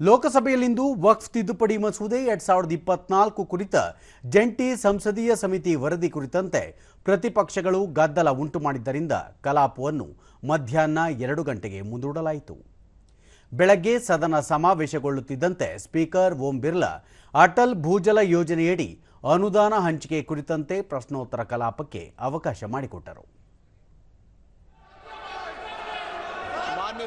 ಲೋಕಸಭೆಯಲ್ಲಿಂದು ವಕ್ಫ್ ತಿದ್ದುಪಡಿ ಮಸೂದೆ ಎರಡ್ ಸಾವಿರದ ಇಪ್ಪತ್ನಾಲ್ಕು ಕುರಿತ ಜಂಟಿ ಸಂಸದೀಯ ಸಮಿತಿ ವರದಿ ಕುರಿತಂತೆ ಪ್ರತಿಪಕ್ಷಗಳು ಗದ್ದಲ ಉಂಟು ಮಾಡಿದ್ದರಿಂದ ಕಲಾಪವನ್ನು ಮಧ್ಯಾಹ್ನ ಎರಡು ಗಂಟೆಗೆ ಮುಂದೂಡಲಾಯಿತು. ಬೆಳಗ್ಗೆ ಸದನ ಸಮಾವೇಶಗೊಳ್ಳುತ್ತಿದ್ದಂತೆ ಸ್ಪೀಕರ್ ಓಂ ಬಿರ್ಲಾ ಅಟಲ್ ಭೂಜಲ ಯೋಜನೆಯಡಿ ಅನುದಾನ ಹಂಚಿಕೆ ಕುರಿತಂತೆ ಪ್ರಶ್ನೋತ್ತರ ಕಲಾಪಕ್ಕೆ ಅವಕಾಶ ಮಾಡಿಕೊಟ್ಟರು. ಮಾನ್ಯ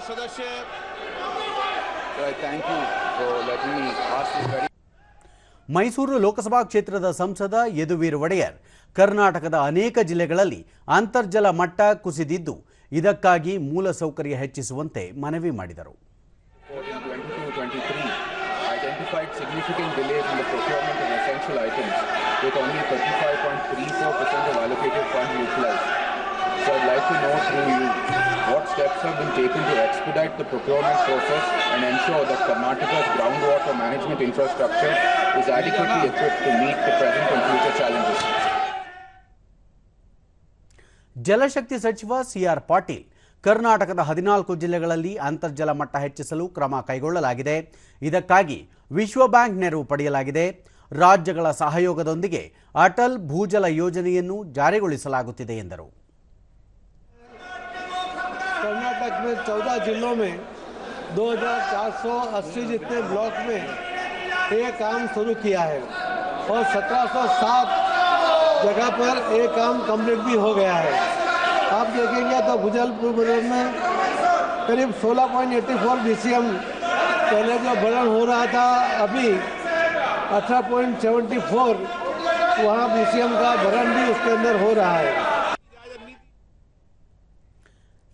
ಮೈಸೂರು ಲೋಕಸಭಾ ಕ್ಷೇತ್ರದ ಸಂಸದ ಯದುವೀರ್ ಒಡೆಯರ್ ಕರ್ನಾಟಕದ ಅನೇಕ ಜಿಲ್ಲೆಗಳಲ್ಲಿ ಅಂತರ್ಜಲ ಮಟ್ಟ ಕುಸಿದಿದ್ದು, ಇದಕ್ಕಾಗಿ ಮೂಲ ಸೌಕರ್ಯ ಹೆಚ್ಚಿಸುವಂತೆ ಮನವಿ ಮಾಡಿದರು. What steps have been taken to expedite the procurement process and ensure that Karnataka's groundwater management infrastructure is adequately equipped to meet the present and future challenges. ಜಲಶಕ್ತಿ ಸಚಿವ ಸಿಆರ್ ಪಾಟೀಲ್ ಕರ್ನಾಟಕದ ಹದಿನಾಲ್ಕು ಜಿಲ್ಲೆಗಳಲ್ಲಿ ಅಂತರ್ಜಲ ಮಟ್ಟ ಹೆಚ್ಚಿಸಲು ಕ್ರಮ ಕೈಗೊಳ್ಳಲಾಗಿದೆ ಇದಕ್ಕಾಗಿ ವಿಶ್ವ ಬ್ಯಾಂಕ್ ನೆರವು ಪಡೆಯಲಾಗಿದೆ ರಾಜ್ಯಗಳ ಸಹಯೋಗದೊಂದಿಗೆ ಅಟಲ್ ಭೂಜಲ ಯೋಜನೆಯನ್ನು ಜಾರಿಗೊಳಿಸಲಾಗುತ್ತಿದೆ ಎಂದರು कर्नाटक में चौदह जिलों में 2,480 जितने ब्लॉक में ये काम शुरू किया है और 1707 जगह पर ये काम कंप्लीट भी हो गया है। आप देखेंगे तो भुजलपुर बदल में करीब 16.84 बीसीएम पहले जो भरण हो रहा था अभी 18.74 वहाँ बीसीएम का भरण भी उसके अंदर हो रहा है।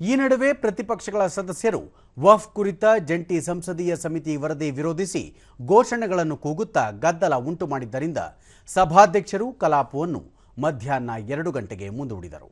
ಈ ನಡುವೆ ಪ್ರತಿಪಕ್ಷಗಳ ಸದಸ್ಯರು ವಫ್ ಕುರಿತ ಜಂಟಿ ಸಂಸದೀಯ ಸಮಿತಿ ವರದಿ ವಿರೋಧಿಸಿ ಘೋಷಣೆಗಳನ್ನು ಕೂಗುತ್ತಾ ಗದ್ದಲ ಉಂಟು ಮಾಡಿದ್ದರಿಂದ ಸಭಾಧ್ಯಕ್ಷರು ಕಲಾಪವನ್ನು ಮಧ್ಯಾಹ್ನ ಎರಡು ಗಂಟೆಗೆ ಮುಂದೂಡಿದರು.